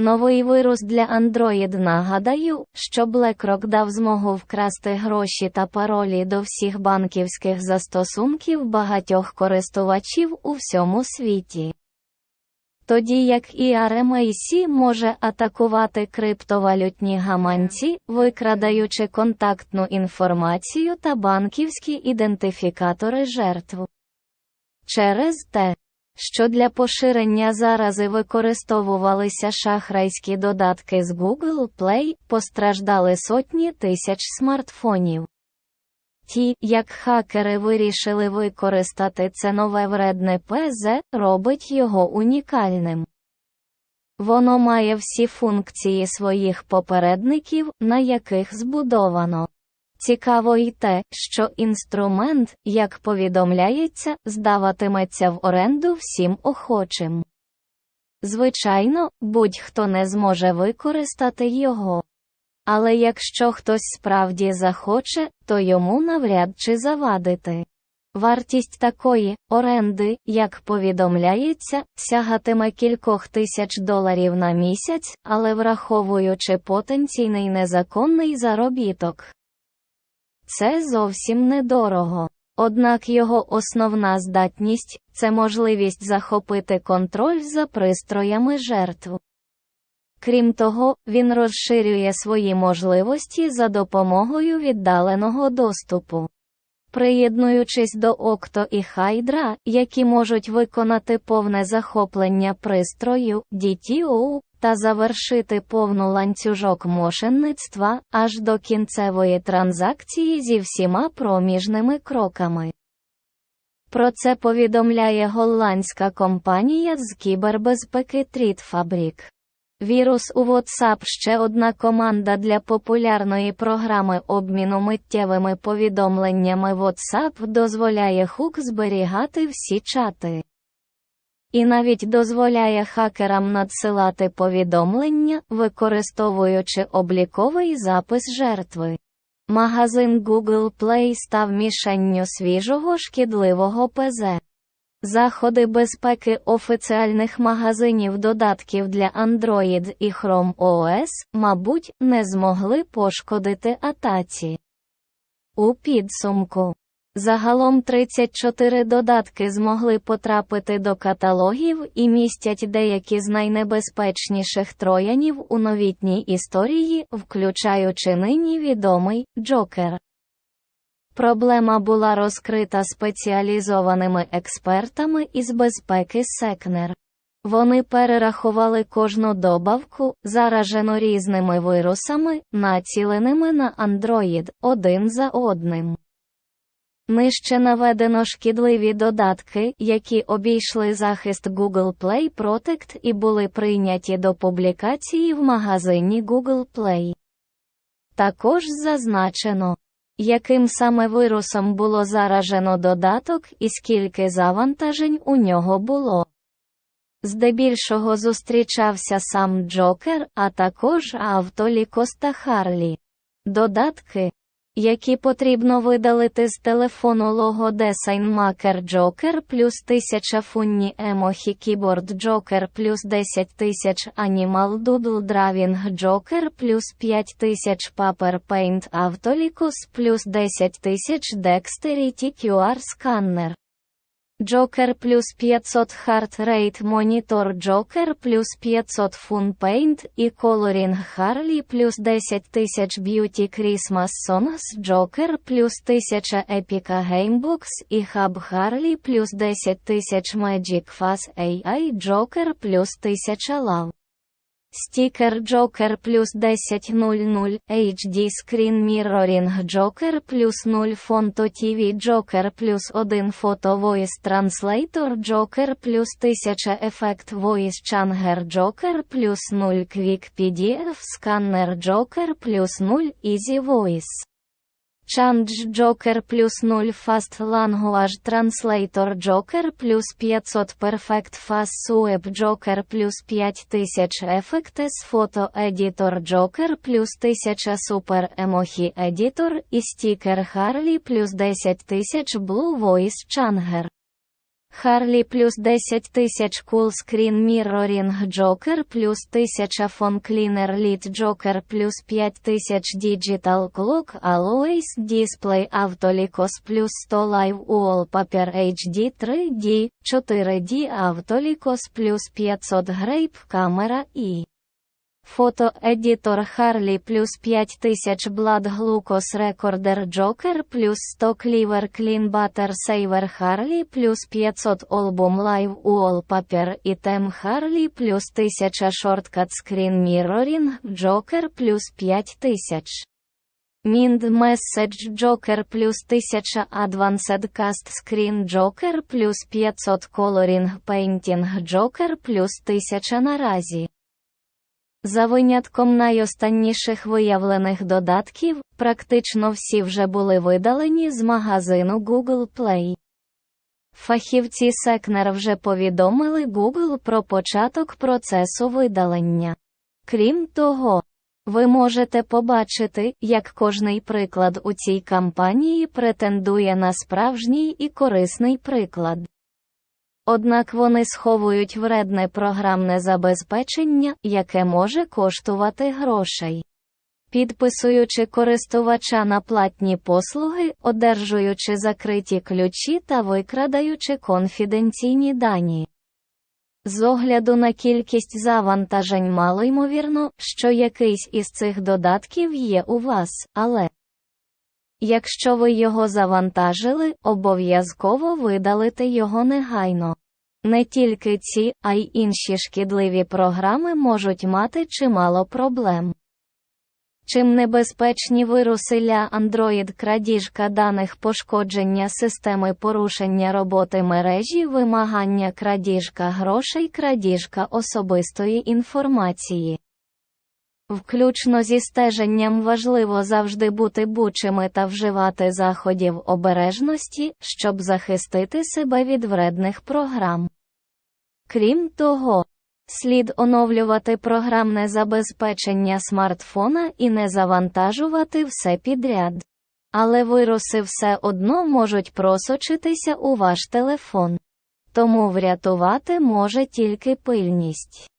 Новий вирус для Android нагадаю, що BlackRock дав змогу вкрасти гроші та паролі до всіх банківських застосунків багатьох користувачів у всьому світі. Тоді як і RMAC може атакувати криптовалютні гаманці, викрадаючи контактну інформацію та банківські ідентифікатори жертв. Через те, що для поширення зарази використовувалися шахрайські додатки з Google Play, постраждали сотні тисяч смартфонів. Ті, як хакери вирішили використати це нове вредне ПЗ, робить його унікальним. Воно має всі функції своїх попередників, на яких збудовано. Цікаво й те, що інструмент, як повідомляється, здаватиметься в оренду всім охочим. Звичайно, будь-хто не зможе використати його. Але якщо хтось справді захоче, то йому навряд чи завадити. Вартість такої оренди, як повідомляється, сягатиме кількох тисяч доларів на місяць, але враховуючи потенційний незаконний заробіток. Це зовсім недорого. Однак його основна здатність це можливість захопити контроль за пристроями жертв. Крім того, він розширює свої можливості за допомогою віддаленого доступу. Приєднуючись до Окто і Хайдра, які можуть виконати повне захоплення пристрою DTO, та завершити повну ланцюжок мошенництва аж до кінцевої транзакції зі всіма проміжними кроками. Про це повідомляє голландська компанія з кібербезпеки Трітфабрік. Вірус у WhatsApp ще одна команда для популярної програми обміну миттєвими повідомленнями WhatsApp дозволяє хук зберігати всі чати. І навіть дозволяє хакерам надсилати повідомлення, використовуючи обліковий запис жертви. Магазин Google Play став мішенню свіжого шкідливого ПЗ. Заходи безпеки офіціальних магазинів додатків для Android і Chrome OS, мабуть, не змогли пошкодити атаці. У підсумку. Загалом 34 додатки змогли потрапити до каталогів і містять деякі з найнебезпечніших троянів у новітній історії, включаючи нині відомий Джокер. Проблема була розкрита спеціалізованими експертами із безпеки Секнер. Вони перерахували кожну добавку, заражену різними вирусами, націленими на Android, один за одним. Нижче наведено шкідливі додатки, які обійшли захист Google Play Protect і були прийняті до публікації в магазині Google Play. Також зазначено, яким саме вирусом було заражено додаток і скільки завантажень у нього було. Здебільшого зустрічався сам Джокер, а також автолікос та Харлі. Додатки, які потрібно видалити з телефону лого Maker Joker плюс 1000 фунні Емохі Keyboard Joker плюс 10 тисяч Animal Doodle Drawing Joker плюс 5000 Paper Paint Autolicus плюс 10 тисяч Dexterity QR Scanner Joker плюс 500 Heart Rate Monitor Joker плюс 500 Fun Paint і Coloring Harley плюс 10 тисяч Beauty Christmas Songs Joker плюс 1000 Epica Gamebooks і Hub Harley плюс 10 тисяч Magic Fuzz AI Joker плюс 1000 Love. Стікер Joker плюс 1000 HD Screen Mirroring Joker плюс 0 Фонто TV Joker плюс 1 Photo Voice Translator Joker плюс 1000 Effect Voice Changer Joker плюс 0 Quick PDF Scanner Joker плюс 0 Easy Voice Change Joker плюс 0 Fast Language Translator Joker плюс 500 Perfect Fast Web Joker плюс 5000 Effects Photo Editor Joker плюс 1000 Super Emoji Editor і Sticker Harley плюс 10000 Blue Voice Changer. Харлі плюс 10 тисяч Screen Mirroring Joker плюс 1000 Phone Cleaner Lid Joker плюс 5000 Digital Clock Always Display Autolicos плюс 100 Live Wallpaper HD 3D, 4D Autolicos плюс 500 Grape камера і Фотоедітор Харлі плюс 5000 Blood Glucose Recorder Joker плюс 100 Cleaver Clean Butter Saver Харлі плюс 500 Album Live Wallpaper і Tem Харлі плюс 1000 Shortcut Screen Mirroring Joker плюс 5000 Mind Message Joker плюс 1000 Advanced Cast Screen Joker плюс 500 Coloring Painting Joker плюс 1000 наразі. За винятком найостанніших виявлених додатків, практично всі вже були видалені з магазину Google Play. Фахівці Секнер вже повідомили Google про початок процесу видалення. Крім того, ви можете побачити, як кожний приклад у цій кампанії претендує на справжній і корисний приклад. Однак вони сховують вредне програмне забезпечення, яке може коштувати грошей. Підписуючи користувача на платні послуги, одержуючи закриті ключі та викрадаючи конфіденційні дані. З огляду на кількість завантажень мало ймовірно, що якийсь із цих додатків є у вас, але якщо ви його завантажили, обов'язково видалите його негайно. Не тільки ці, а й інші шкідливі програми можуть мати чимало проблем. Чим небезпечні вируси для Android крадіжка даних пошкодження системи порушення роботи мережі вимагання крадіжка грошей крадіжка особистої інформації. Включно зі стеженням важливо завжди бути бучими та вживати заходів обережності, щоб захистити себе від вредних програм. Крім того, слід оновлювати програмне забезпечення смартфона і не завантажувати все підряд. Але вируси все одно можуть просочитися у ваш телефон. Тому врятувати може тільки пильність.